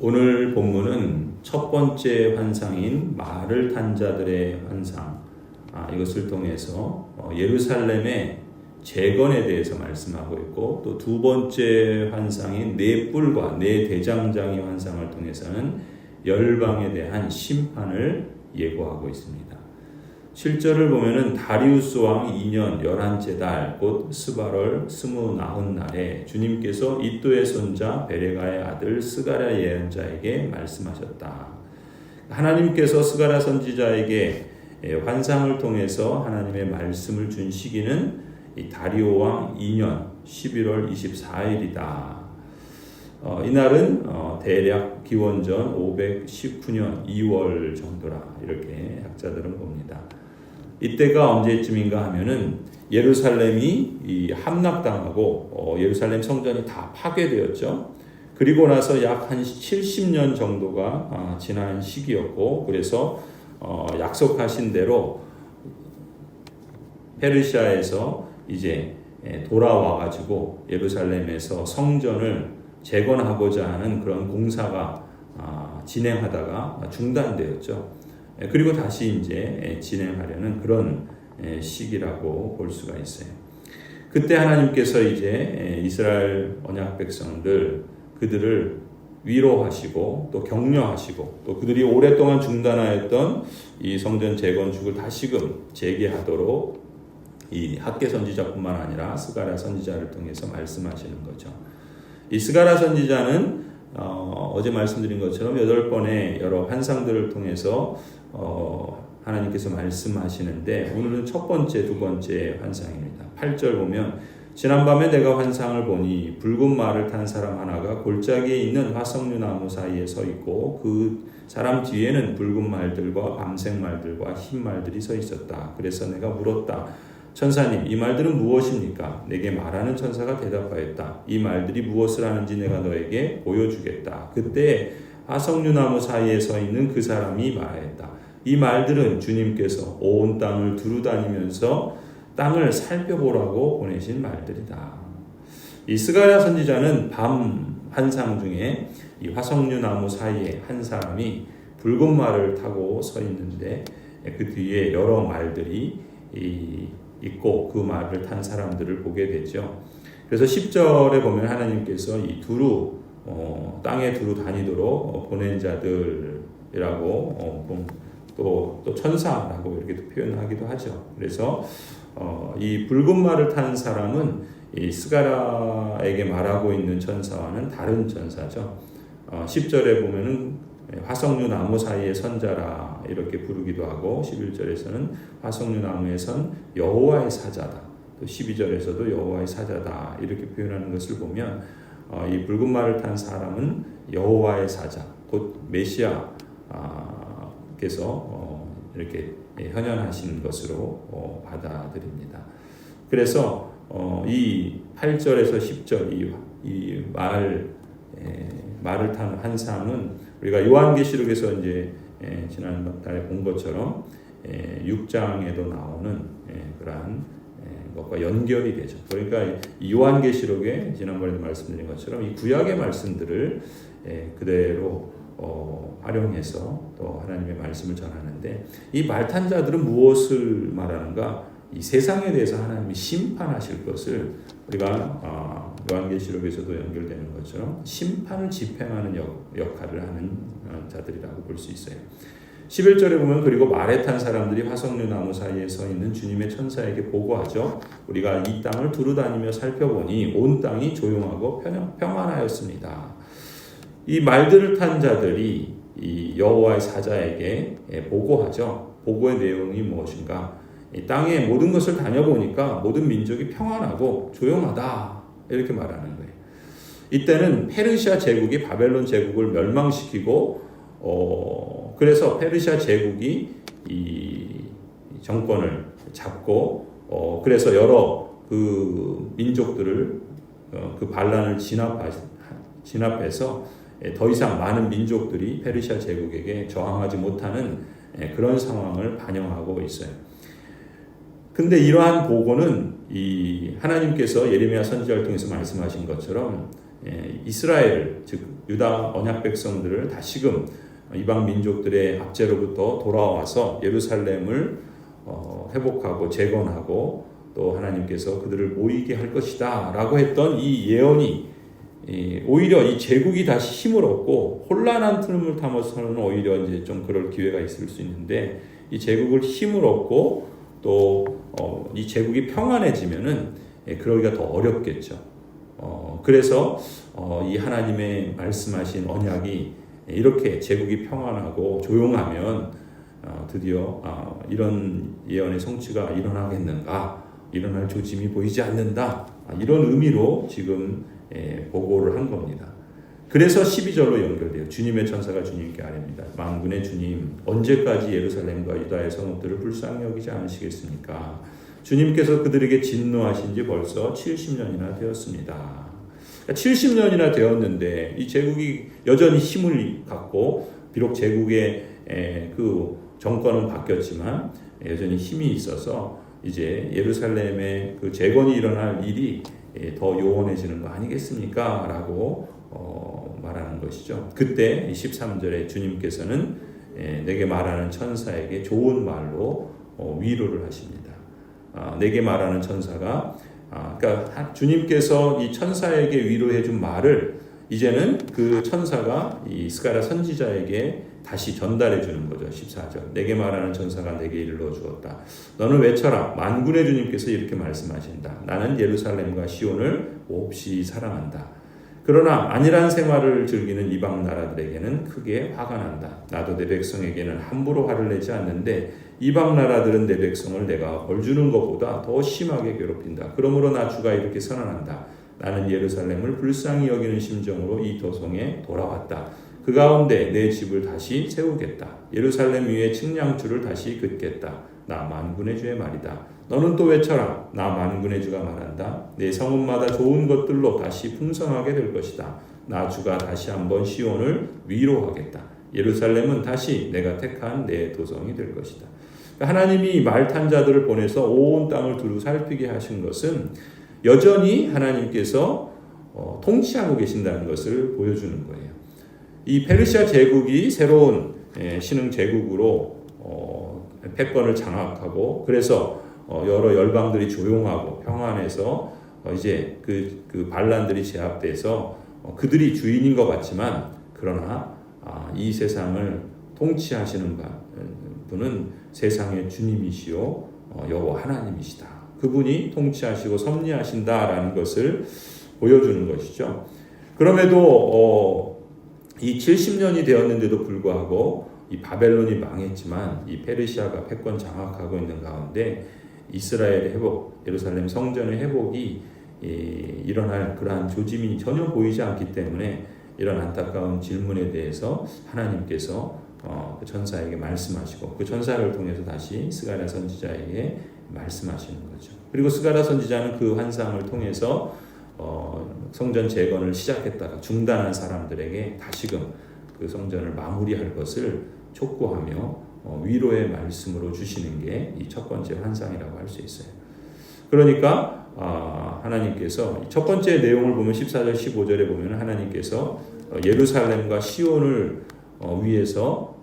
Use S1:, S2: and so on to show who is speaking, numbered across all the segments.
S1: 오늘 본문은 첫 번째 환상인 말을 탄 자들의 환상 아, 이것을 통해서 어, 예루살렘의 재건에 대해서 말씀하고 있고 또 두 번째 환상인 네 뿔과 네 대장장의 환상을 통해서는 열방에 대한 심판을 예고하고 있습니다. 실절을 보면은 다리우스 왕 2년 11째 달, 곧 스바롤 스무 나흔 날에 주님께서 이또의 손자 베레가의 아들 스가랴 예언자에게 말씀하셨다. 하나님께서 스가랴 선지자에게 예, 환상을 통해서 하나님의 말씀을 준 시기는 이 다리오 왕 2년 11월 24일이다. 어, 이날은 어, 대략 기원전 519년 2월 정도라 이렇게 학자들은 봅니다. 이때가 언제쯤인가 하면은 예루살렘이 이 함락당하고 어, 예루살렘 성전이 다 파괴되었죠. 그리고 나서 약 한 70년 정도가 아, 지난 시기였고 그래서 어, 약속하신 대로 페르시아에서 이제 예, 돌아와 가지고 예루살렘에서 성전을 재건하고자 하는 그런 공사가 아, 진행하다가 중단되었죠. 예, 그리고 다시 이제 예, 진행하려는 그런 예, 시기라고 볼 수가 있어요. 그때 하나님께서 이제 이스라엘 언약 백성들 그들을 위로하시고 또 격려하시고 또 그들이 오랫동안 중단하였던 이 성전 재건축을 다시금 재개하도록 이 학계 선지자뿐만 아니라 스가랴 선지자를 통해서 말씀하시는 거죠. 이 스가랴 선지자는 어, 제 말씀드린 것처럼 여덟 번의 여러 환상들을 통해서 어, 하나님께서 말씀하시는데 오늘은 첫 번째, 두 번째 환상입니다. 8절 보면 지난밤에 내가 환상을 보니 붉은 말을 탄 사람 하나가 골짜기에 있는 화석류 나무 사이에 서 있고 그 사람 뒤에는 붉은 말들과 밤색 말들과 흰 말들이 서 있었다. 그래서 내가 물었다. 천사님, 이 말들은 무엇입니까? 내게 말하는 천사가 대답하였다. 이 말들이 무엇을 하는지 내가 너에게 보여주겠다. 그때 화석류 나무 사이에 서 있는 그 사람이 말했다. 이 말들은 주님께서 온 땅을 두루 다니면서 땅을 살펴보라고 보내신 말들이다. 이 스가랴 선지자는 밤 환상 중에 이 화석류 나무 사이에 한 사람이 붉은 말을 타고 서 있는데 그 뒤에 여러 말들이 있고 그 말을 탄 사람들을 보게 되죠. 그래서 10절에 보면 하나님께서 이 두루 어, 땅에 두루 다니도록 어, 보낸 자들이라고 어, 또, 또 천사라고 이렇게 표현하기도 하죠. 그래서 어, 이 붉은 말을 탄 사람은 이 스가라에게 말하고 있는 천사와는 다른 천사죠. 어, 10절에 보면은 화석류 나무 사이에 선자라 이렇게 부르기도 하고 11절에서는 화석류 나무에 선 여호와의 사자다. 또 12절에서도 여호와의 사자다 이렇게 표현하는 것을 보면 어, 이 붉은 말을 탄 사람은 여호와의 사자 곧 메시아께서 어, 이렇게 현현하신 것으로 어, 받아들입니다. 그래서 어, 이 8절에서 10절 이, 이 말, 에, 말을 탄 환상은 우리가 요한계시록에서 이제 에, 지난달에 본 것처럼 에, 6장에도 나오는 에, 그러한 에, 것과 연결이 되죠. 그러니까 요한계시록에 지난번에도 말씀드린 것처럼 이 구약의 말씀들을 에, 그대로 어, 활용해서 또 하나님의 말씀을 전하는데 이 말탄자들은 무엇을 말하는가? 이 세상에 대해서 하나님이 심판하실 것을 우리가 어, 요한계시록에서도 연결되는 것처럼 심판을 집행하는 역, 역할을 하는 어, 자들이라고 볼 수 있어요. 11절에 보면 그리고 말에 탄 사람들이 화석류 나무 사이에 서 있는 주님의 천사에게 보고하죠. 우리가 이 땅을 두루 다니며 살펴보니 온 땅이 조용하고 평안하였습니다. 이 말들을 탄 자들이 이 여호와의 사자에게 예, 보고하죠. 보고의 내용이 무엇인가? 이 땅의 모든 것을 다녀보니까 모든 민족이 평안하고 조용하다 이렇게 말하는 거예요. 이때는 페르시아 제국이 바벨론 제국을 멸망시키고 어 그래서 페르시아 제국이 이 정권을 잡고 어 그래서 여러 그 민족들을 어 그 반란을 진압 진압해서 예, 더 이상 많은 민족들이 페르시아 제국에게 저항하지 못하는 예, 그런 상황을 반영하고 있어요. 근데 이러한 보고는 이 하나님께서 예레미야 선지자를 통해서 말씀하신 것처럼 예, 이스라엘 즉 유다 언약 백성들을 다시금 이방 민족들의 압제로부터 돌아와서 예루살렘을 어, 회복하고 재건하고 또 하나님께서 그들을 모이게 할 것이다라고 했던 이 예언이 이, 오히려 이 제국이 다시 힘을 얻고 혼란한 틈을 타면서는 오히려 이제 좀 그럴 기회가 있을 수 있는데 이 제국을 힘을 얻고 또이 어, 제국이 평안해지면은 예, 그러기가 더 어렵겠죠. 어, 그래서 어, 이 하나님의 말씀하신 언약이 이렇게 제국이 평안하고 조용하면 어, 드디어 아, 이런 예언의 성취가 일어나겠는가 일어날 조짐이 보이지 않는다 아, 이런 의미로 지금 예, 보고를 한 겁니다. 그래서 12절로 연결돼요. 주님의 천사가 주님께 아뢰니다. 만군의 주님, 언제까지 예루살렘과 유다의 성읍들을 불쌍히 여기지 않으시겠습니까? 주님께서 그들에게 진노하신 지 벌써 70년이나 되었습니다. 70년이나 그러니까 되었는데 이 제국이 여전히 힘을 갖고 비록 제국의 그 정권은 바뀌었지만 여전히 힘이 있어서 이제 예루살렘의 그 재건이 일어날 일이 더 요원해지는 거 아니겠습니까? 라고 어 말하는 것이죠. 그때 13절에 주님께서는 내게 말하는 천사에게 좋은 말로 어, 위로를 하십니다. 아, 내게 말하는 천사가 아, 그러니까 주님께서 이 천사에게 위로해 준 말을 이제는 그 천사가 이 스가랴 선지자에게 다시 전달해 주는 거죠. 14절. 내게 말하는 천사가 내게 일러 주었다. 너는 외쳐라. 만군의 주님께서 이렇게 말씀하신다. 나는 예루살렘과 시온을 몹시 사랑한다. 그러나 안일한 생활을 즐기는 이방 나라들에게는 크게 화가 난다. 나도 내 백성에게는 함부로 화를 내지 않는데 이방 나라들은 내 백성을 내가 벌 주는 것보다 더 심하게 괴롭힌다. 그러므로 나 주가 이렇게 선언한다. 나는 예루살렘을 불쌍히 여기는 심정으로 이 도성에 돌아왔다. 그 가운데 내 집을 다시 세우겠다. 예루살렘 위에 측량줄을 다시 긋겠다. 나 만군의 주의 말이다. 너는 또 외쳐라. 나 만군의 주가 말한다. 내 성읍마다 좋은 것들로 다시 풍성하게 될 것이다. 나 주가 다시 한번 시온을 위로하겠다. 예루살렘은 다시 내가 택한 내 도성이 될 것이다. 하나님이 말탄 자들을 보내서 온 땅을 두루 살피게 하신 것은 여전히 하나님께서 어, 통치하고 계신다는 것을 보여주는 거예요. 이 페르시아 제국이 새로운 예, 신흥 제국으로 어, 패권을 장악하고 그래서 어, 여러 열방들이 조용하고 평안해서 어, 이제 그, 그 반란들이 제압돼서 어, 그들이 주인인 것 같지만 그러나 아, 이 세상을 통치하시는 분은 세상의 주님이시요 여호와 하나님이시다. 그분이 통치하시고 섭리하신다라는 것을 보여주는 것이죠. 그럼에도 어, 이 70년이 되었는데도 불구하고 이 바벨론이 망했지만 이 페르시아가 패권 장악하고 있는 가운데 이스라엘의 회복, 예루살렘 성전의 회복이 일어날 그러한 조짐이 전혀 보이지 않기 때문에 이런 안타까운 질문에 대해서 하나님께서 어, 그 전사에게 말씀하시고 그 전사를 통해서 다시 스가랴 선지자에게 말씀하시는 거죠. 그리고 스가랴 선지자는 그 환상을 통해서 어, 성전 재건을 시작했다가 중단한 사람들에게 다시금 그 성전을 마무리할 것을 촉구하며 어, 위로의 말씀으로 주시는 게 이 첫 번째 환상이라고 할 수 있어요. 그러니까 아, 하나님께서 첫 번째 내용을 보면 14절 15절에 보면 하나님께서 어, 예루살렘과 시온을 어, 위해서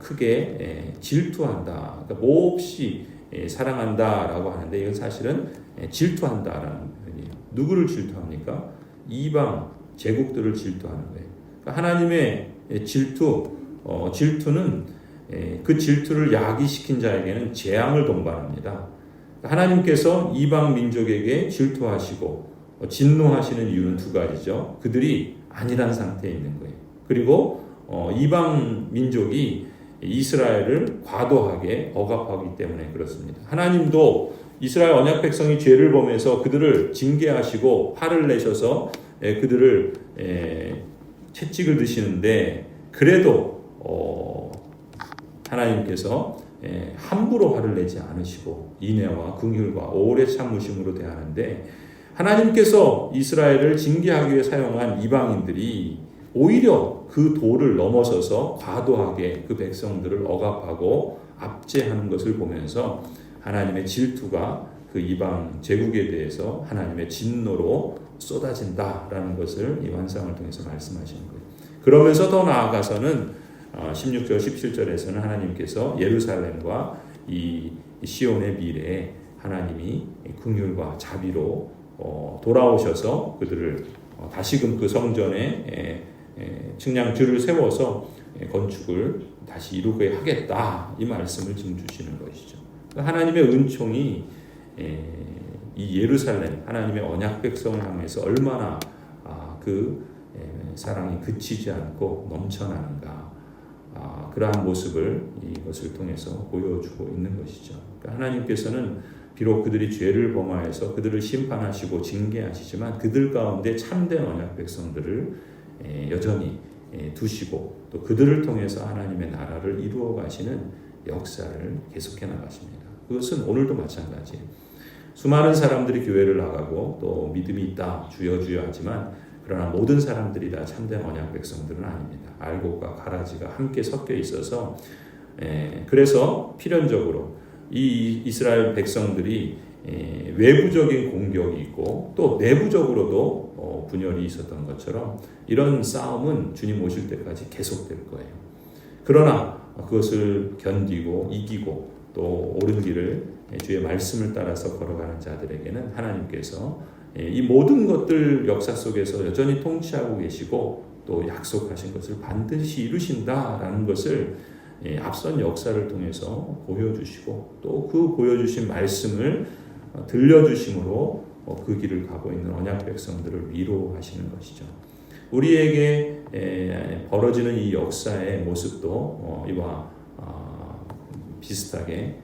S1: 크게 질투한다. 그러니까 몹시 사랑한다라고 하는데 이건 사실은 질투한다라는 표현이에요. 누구를 질투합니까? 이방 제국들을 질투하는 거예요. 그러니까 하나님의 질투, 질투는 예, 그 질투를 야기시킨 자에게는 재앙을 동반합니다. 하나님께서 이방 민족에게 질투하시고 어, 진노하시는 이유는 두 가지죠. 그들이 안일한 상태에 있는 거예요. 그리고 어, 이방 민족이 이스라엘을 과도하게 억압하기 때문에 그렇습니다. 하나님도 이스라엘 언약 백성이 죄를 범해서 그들을 징계하시고 화를 내셔서 예, 그들을 예, 채찍을 드시는데 그래도 하나님께서 예, 함부로 화를 내지 않으시고 인애와 긍휼과 오래 참으심으로 대하는데 하나님께서 이스라엘을 징계하기 위해 사용한 이방인들이 오히려 그 도를 넘어서서 과도하게 그 백성들을 억압하고 압제하는 것을 보면서 하나님의 질투가 그 이방 제국에 대해서 하나님의 진노로 쏟아진다라는 것을 이 환상을 통해서 말씀하시는 거예요. 그러면서 더 나아가서는 16절, 17절에서는 하나님께서 예루살렘과 이 시온의 미래에 하나님이 긍휼과 자비로 어, 돌아오셔서 그들을 어, 다시금 그 성전에 측량줄을 세워서 건축을 다시 이루게 하겠다 이 말씀을 지금 주시는 것이죠. 그러니까 하나님의 은총이 이 예루살렘 하나님의 언약 백성을 향해서 얼마나 아, 그 사랑이 그치지 않고 넘쳐나는가 아, 그러한 모습을 이것을 통해서 보여주고 있는 것이죠. 그러니까 하나님께서는 비록 그들이 죄를 범하여서 그들을 심판하시고 징계하시지만 그들 가운데 참된 언약 백성들을 여전히 두시고 또 그들을 통해서 하나님의 나라를 이루어 가시는 역사를 계속해 나가십니다. 그것은 오늘도 마찬가지예요. 수많은 사람들이 교회를 나가고 또 믿음이 있다 주여 주여 하지만 그러나 모든 사람들이 다 참된 언약 백성들은 아닙니다. 알곡과 가라지가 함께 섞여 있어서 그래서 필연적으로 이 이스라엘 백성들이 외부적인 공격이 있고 또 내부적으로도 어, 분열이 있었던 것처럼 이런 싸움은 주님 오실 때까지 계속될 거예요. 그러나 그것을 견디고 이기고 또 옳은 길을 주의 말씀을 따라서 걸어가는 자들에게는 하나님께서 이 모든 것들 역사 속에서 여전히 통치하고 계시고 또 약속하신 것을 반드시 이루신다라는 것을 앞선 역사를 통해서 보여주시고 또 그 보여주신 말씀을 들려주심으로 어, 그 길을 가고 있는 언약 백성들을 위로하시는 것이죠. 우리에게 벌어지는 이 역사의 모습도 어, 이와 어, 비슷하게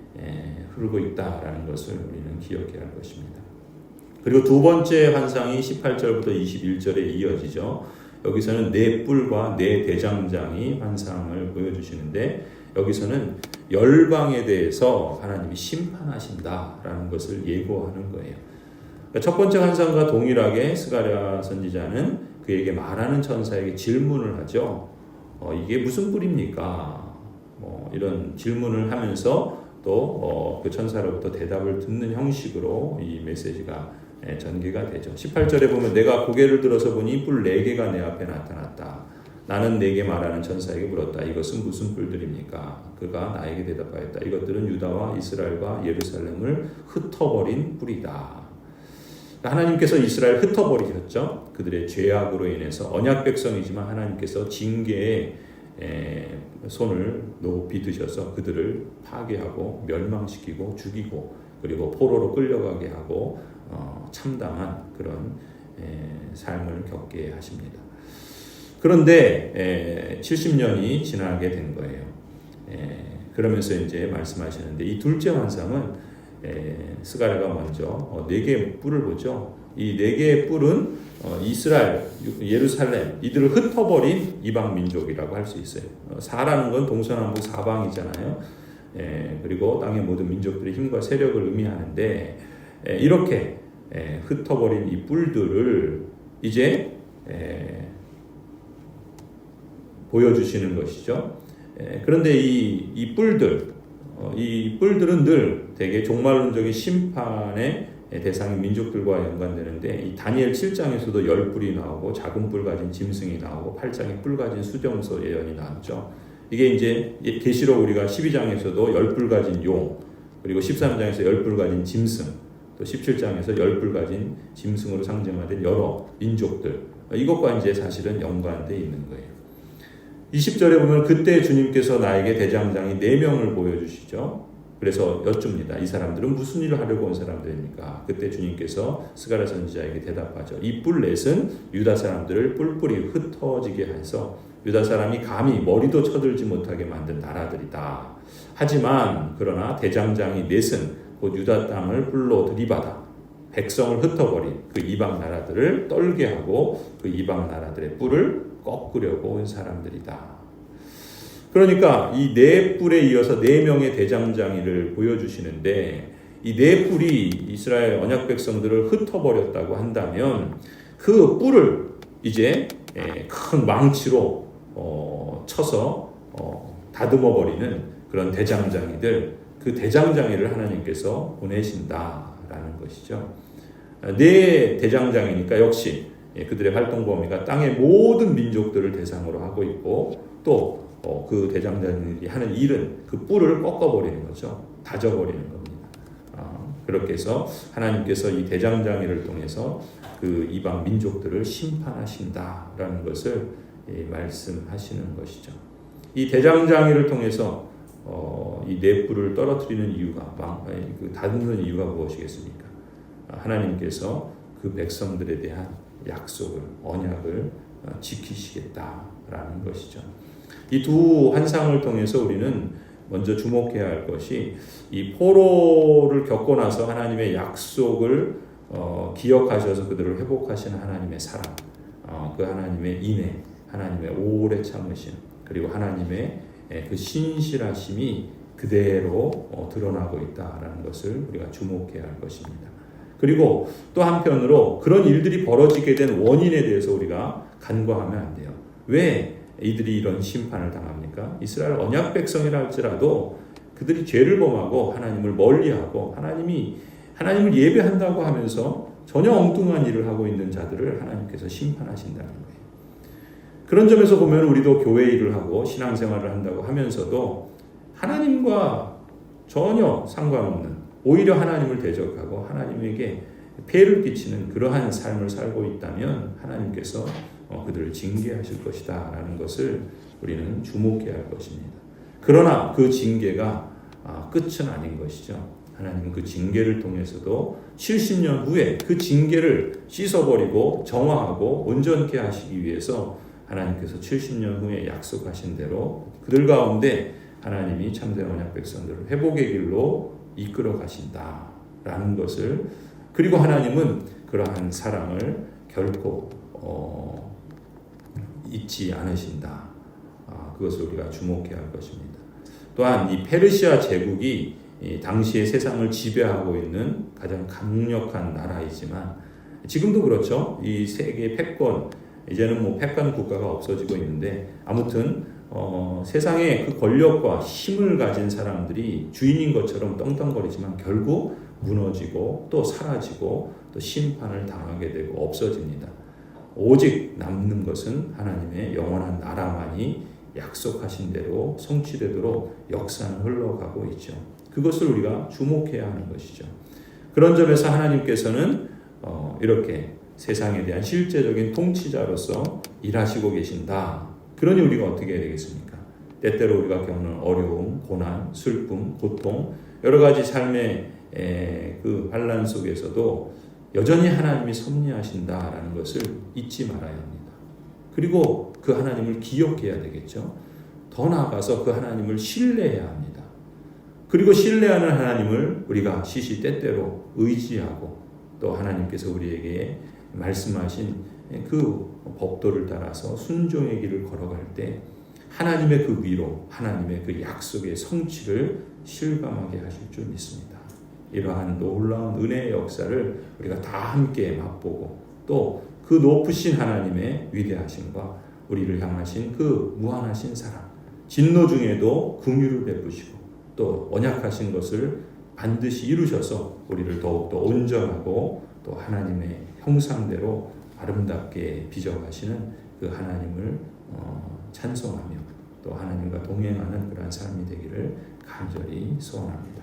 S1: 흐르고 있다라는 것을 우리는 기억해야 할 것입니다. 그리고 두 번째 환상이 18절부터 21절에 이어지죠. 여기서는 네 뿔과 네 대장장이 환상을 보여주시는데 여기서는 열방에 대해서 하나님이 심판하신다라는 것을 예고하는 거예요. 그러니까 첫 번째 환상과 동일하게 스가랴 선지자는 그에게 말하는 천사에게 질문을 하죠. 어, 이게 무슨 뿔입니까? 뭐 이런 질문을 하면서 또그 어, 천사로부터 대답을 듣는 형식으로 이 메시지가 예, 전개가 되죠. 18절에 보면 내가 고개를 들어서 보니 뿔 4개가 내 앞에 나타났다. 나는 내게 말하는 천사에게 물었다. 이것은 무슨 뿔들입니까? 그가 나에게 대답하였다. 이것들은 유다와 이스라엘과 예루살렘을 흩어버린 뿔이다. 하나님께서 이스라엘 흩어버리셨죠. 그들의 죄악으로 인해서 언약 백성이지만 하나님께서 징계의 손을 높이 드셔서 그들을 파괴하고 멸망시키고 죽이고 그리고 포로로 끌려가게 하고 어, 참담한 그런 삶을 겪게 하십니다. 그런데 70년이 지나게 된 거예요. 그러면서 이제 말씀하시는데 이 둘째 환상은 스가랴가 먼저 어, 네 개의 뿔을 보죠. 이 네 개의 뿔은 어, 이스라엘, 예루살렘 이들을 흩어버린 이방 민족이라고 할 수 있어요. 어, 사라는 건 동서남북 사방이잖아요. 그리고 땅의 모든 민족들의 힘과 세력을 의미하는데 이렇게 흩어버린 이 뿔들을 이제 보여주시는 것이죠. 그런데 이, 이 뿔들, 어, 이 뿔들은 늘 되게 종말론적인 심판의 대상인 민족들과 연관되는데 이 다니엘 7장에서도 열 뿔이 나오고 작은 뿔 가진 짐승이 나오고 8장에 뿔 가진 수정소 예언이 나오죠. 이게 이제 계시록 우리가 12장에서도 열 뿔 가진 용 그리고 13장에서 열 뿔 가진 짐승 또 17장에서 열뿔 가진 짐승으로 상징화된 여러 민족들 이것과 이제 사실은 연관돼 있는 거예요. 20절에 보면 그때 주님께서 나에게 대장장이 4명을 보여주시죠. 그래서 여쭙니다. 이 사람들은 무슨 일을 하려고 온 사람들입니까? 그때 주님께서 스가랴 선지자에게 대답하죠. 이 뿔렛은 유다 사람들을 뿔뿔이 흩어지게 해서 유다 사람이 감히 머리도 쳐들지 못하게 만든 나라들이다. 하지만 그러나 대장장이 넷은 곧 유다 땅을 뿔로 들이받아 백성을 흩어버린 그 이방 나라들을 떨게 하고 그 이방 나라들의 뿔을 꺾으려고 온 사람들이다. 그러니까 이 네 뿔에 이어서 네 명의 대장장이를 보여주시는데 이 네 뿔이 이스라엘 언약 백성들을 흩어버렸다고 한다면 그 뿔을 이제 예, 큰 망치로 어, 쳐서 어, 다듬어 버리는 그런 대장장이들 그 대장장이를 하나님께서 보내신다라는 것이죠. 네 대장장이니까 역시 예, 그들의 활동 범위가 땅의 모든 민족들을 대상으로 하고 있고 또 그 대장장이들이 하는 일은 그 뿔을 꺾어버리는 거죠. 다져버리는 겁니다. 아, 그렇게 해서 하나님께서 이 대장장이를 통해서 그 이방 민족들을 심판하신다라는 것을 예, 말씀하시는 것이죠. 이 대장장이를 통해서 어, 이네 뿔을 떨어뜨리는 이유가 그 다듬는 이유가 무엇이겠습니까? 아, 하나님께서 그 백성들에 대한 약속을 언약을 어, 지키시겠다라는 것이죠. 이 두 환상을 통해서 우리는 먼저 주목해야 할 것이 이 포로를 겪고 나서 하나님의 약속을 어, 기억하셔서 그들을 회복하시는 하나님의 사랑, 어, 그 하나님의 인애, 하나님의 오래 참으심, 그리고 하나님의 예, 그 신실하심이 그대로 어, 드러나고 있다라는 것을 우리가 주목해야 할 것입니다. 그리고 또 한편으로 그런 일들이 벌어지게 된 원인에 대해서 우리가 간과하면 안 돼요. 왜 이들이 이런 심판을 당합니까? 이스라엘 언약 백성이라 할지라도 그들이 죄를 범하고 하나님을 멀리하고 하나님이 하나님을 예배한다고 하면서 전혀 엉뚱한 일을 하고 있는 자들을 하나님께서 심판하신다는 거예요. 그런 점에서 보면 우리도 교회 일을 하고 신앙생활을 한다고 하면서도 하나님과 전혀 상관없는 오히려 하나님을 대적하고 하나님에게 폐를 끼치는 그러한 삶을 살고 있다면 하나님께서 어, 그들을 징계하실 것이다 라는 것을 우리는 주목해야 할 것입니다. 그러나 그 징계가 아, 끝은 아닌 것이죠. 하나님은 그 징계를 통해서도 70년 후에 그 징계를 씻어버리고 정화하고 온전케 하시기 위해서 하나님께서 70년 후에 약속하신 대로 그들 가운데 하나님이 참된 언약 백성들을 회복의 길로 이끌어 가신다라는 것을 그리고 하나님은 그러한 사랑을 결코 어, 잊지 않으신다. 아, 그것을 우리가 주목해야 할 것입니다. 또한 이 페르시아 제국이 당시의 세상을 지배하고 있는 가장 강력한 나라이지만 지금도 그렇죠. 이 세계 패권 이제는 뭐 패권 국가가 없어지고 있는데 아무튼 어, 세상에 그 권력과 힘을 가진 사람들이 주인인 것처럼 떵떵거리지만 결국 무너지고 또 사라지고 또 심판을 당하게 되고 없어집니다. 오직 남는 것은 하나님의 영원한 나라만이 약속하신 대로 성취되도록 역사는 흘러가고 있죠. 그것을 우리가 주목해야 하는 것이죠. 그런 점에서 하나님께서는 어, 이렇게 세상에 대한 실제적인 통치자로서 일하시고 계신다. 그러니 우리가 어떻게 해야 되겠습니까? 때때로 우리가 겪는 어려움, 고난, 슬픔, 고통, 여러 가지 삶의 에, 그 환란 속에서도 여전히 하나님이 섭리하신다라는 것을 잊지 말아야 합니다. 그리고 그 하나님을 기억해야 되겠죠. 더 나아가서 그 하나님을 신뢰해야 합니다. 그리고 신뢰하는 하나님을 우리가 시시때때로 의지하고 또 하나님께서 우리에게 말씀하신 그 법도를 따라서 순종의 길을 걸어갈 때 하나님의 그 위로, 하나님의 그 약속의 성취를 실감하게 하실 줄 믿습니다. 이러한 놀라운 은혜의 역사를 우리가 다 함께 맛보고 또 그 높으신 하나님의 위대하심과 우리를 향하신 그 무한하신 사랑, 진노 중에도 긍휼을 베푸시고 또 언약하신 것을 반드시 이루셔서 우리를 더욱더 온전하고 또 하나님의 형상대로 아름답게 빚어가시는 그 하나님을 어, 찬송하며 또 하나님과 동행하는 그러한 삶이 되기를 간절히 소원합니다.